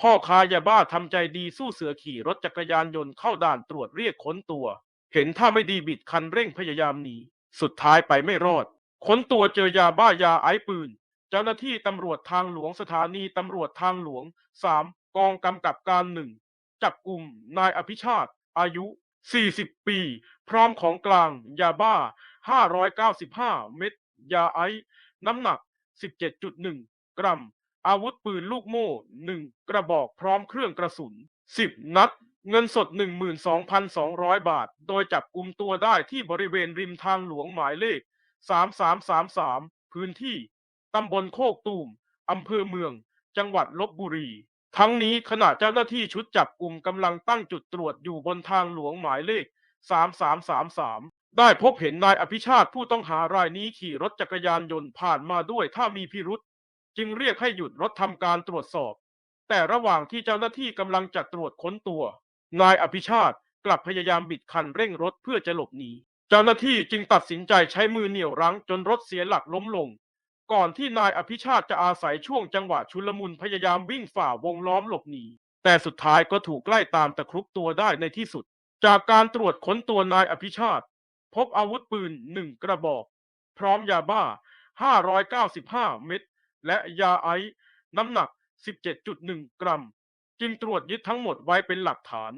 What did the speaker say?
พ่อค้ายาบ้าทำใจดีสู้เสือขี่รถจักรยานยนต์เข้าด่านตรวจเรียกค้นตัว เห็นท่าไม่ดีบิดคันเร่งพยายามหนี สุดท้ายไปไม่รอด ค้นตัวเจอยาบ้ายาไอซ์ปืน เจ้าหน้าที่ตำรวจทางหลวงสถานีตำรวจทางหลวง 3 กองกำกับการหนึ่ง จับกลุ่มนายอภิชาติ อายุ 40 ปี พร้อมของกลางยาบ้า 595 เม็ดยาไอซ์น้ำหนัก 17.1 กรัม อาวุธปืนลูกโม่1กระบอกพร้อมเครื่องกระสุน10นัด เงินสด 12,200 บาท โดยจับกลุ่มตัวได้ที่บริเวณริมทางหลวงหมายเลข 3333 พื้นที่ ตำบลโคกตูมอำเภอเมือง จังหวัดลบบุรี ทั้งนี้ขณะเจ้าหน้าที่ชุดจับกลุ่มกำลังตั้งจุดตรวจอยู่บนทางหลวงหมายเลข 3333ได้พบเห็นนายอภิชาติผู้ต้องหารายนี้ขี่รถจักรยานยนต์ผ่านมาด้วยถ้ามีพิรุษ จึงเรียกให้หยุดรถทำการตรวจสอบ แต่ระหว่างที่เจ้าหน้าที่กำลังจะตรวจค้นตัว นายอภิชาติกลับพยายามบิดคันเร่งรถเพื่อจะหลบหนี เจ้าหน้าที่จึงตัดสินใจใช้มือเหนี่ยวรั้งจนรถเสียหลักล้มลง ก่อนที่นายอภิชาติจะอาศัยช่วงจังหวะชุลมุนพยายามวิ่งฝ่าวงล้อมหลบหนี แต่สุดท้ายก็ถูกไล่ตามตะครุบตัวได้ในที่สุด จากการตรวจค้นตัวนายอภิชาติ พบอาวุธปืนหนึ่งกระบอก พร้อมยาบ้า 595 เม็ด และยาไอซ์น้ำหนัก 17.1 กรัม จึงตรวจยึดทั้งหมดไว้เป็นหลักฐาน